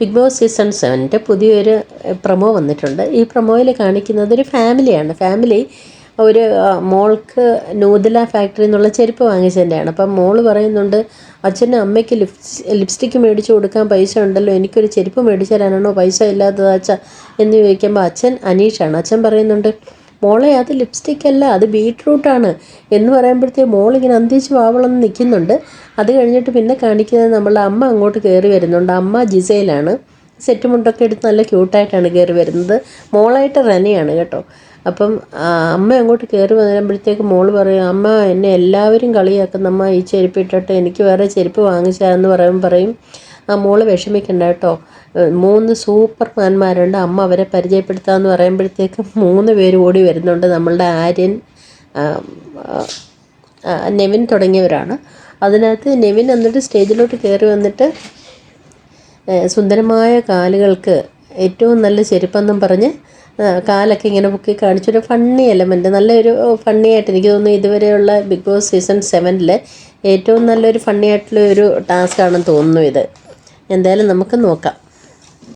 Big boss season സെവന്റെ പുതിയൊരു promo വന്നിട്ടുണ്ട്. ഈ പ്രൊമോയിൽ കാണിക്കുന്നത് ഒരു ഫാമിലിയാണ് ഫാമിലി ഒരു മോൾക്ക് നൂതല ഫാക്ടറി എന്നുള്ള ചെരുപ്പ് വാങ്ങിച്ചതിന്റെയാണ് അപ്പം മോൾ പറയുന്നുണ്ട് അച്ഛനും അമ്മയ്ക്ക് ലിപ്സ് ലിപ്സ്റ്റിക്ക് മേടിച്ച് കൊടുക്കാൻ പൈസ ഉണ്ടല്ലോ. എനിക്കൊരു ചെരുപ്പ് മേടിച്ചു തരാനാണോ? പൈസ ഇല്ലാത്തത് അച്ഛ എന്ന് ചോദിക്കുമ്പോൾ അച്ഛൻ അനീഷാണ്. അച്ഛൻ പറയുന്നുണ്ട് മോളെ അത് ലിപ്സ്റ്റിക് അല്ല അത് ബീട്രൂട്ടാണ് എന്ന് പറയുമ്പോഴത്തേക്ക് മോളിങ്ങനെ അന്തിച്ച് വാവളന്ന് നിൽക്കുന്നുണ്ട്. അത് കഴിഞ്ഞിട്ട് പിന്നെ കാണിക്കുന്നത് നമ്മളുടെ അമ്മ അങ്ങോട്ട് കയറി വരുന്നുണ്ട്. അമ്മ ജിസയിലാണ് സെറ്റ് മുണ്ടൊക്കെ എടുത്ത് നല്ല ക്യൂട്ടായിട്ടാണ് കയറി വരുന്നത്. മോളായിട്ട് റനയാണ് കേട്ടോ. അപ്പം അമ്മ അങ്ങോട്ട് കയറി വരുമ്പോഴത്തേക്ക് മോൾ പറയും അമ്മ എന്നെ എല്ലാവരും കളിയാക്കുന്ന അമ്മ ഈ ചെരുപ്പ് ഇട്ടിട്ട് എനിക്ക് വേറെ ചെരുപ്പ് വാങ്ങിച്ചാന്ന് പറയുമ്പോൾ പറയും. ആ മോൾ വിഷമിക്കണ്ട കേട്ടോ. മൂന്ന് സൂപ്പർമാന്മാരുണ്ട്. അമ്മ അവരെ പരിചയപ്പെടുത്താമെന്ന് പറയുമ്പോഴത്തേക്കും മൂന്ന് പേര് ഓടി വരുന്നുണ്ട്. നമ്മളുടെ ആര്യൻ നെവിൻ തുടങ്ങിയവരാണ്. അതിനകത്ത് നെവിൻ എന്നിട്ട് സ്റ്റേജിലോട്ട് കയറി വന്നിട്ട് സുന്ദരമായ കാലുകൾക്ക് ഏറ്റവും നല്ല ചെരുപ്പെന്നും പറഞ്ഞ് കാലൊക്കെ ഇങ്ങനെ പൊക്കി കാണിച്ചൊരു ഫണ്ണി എലമെന്റ് നല്ലൊരു ഫണ്ണി ആയിട്ട് എനിക്ക് തോന്നുന്നു ഇതുവരെയുള്ള ബിഗ് ബോസ് സീസൺ സെവനിൽ ഏറ്റവും നല്ലൊരു ഫണ്ണി ആയിട്ടുള്ള ഒരു ടാസ്ക് ആണെന്ന് തോന്നുന്നു ഇത്. എന്തായാലും നമുക്ക് നോക്കാം.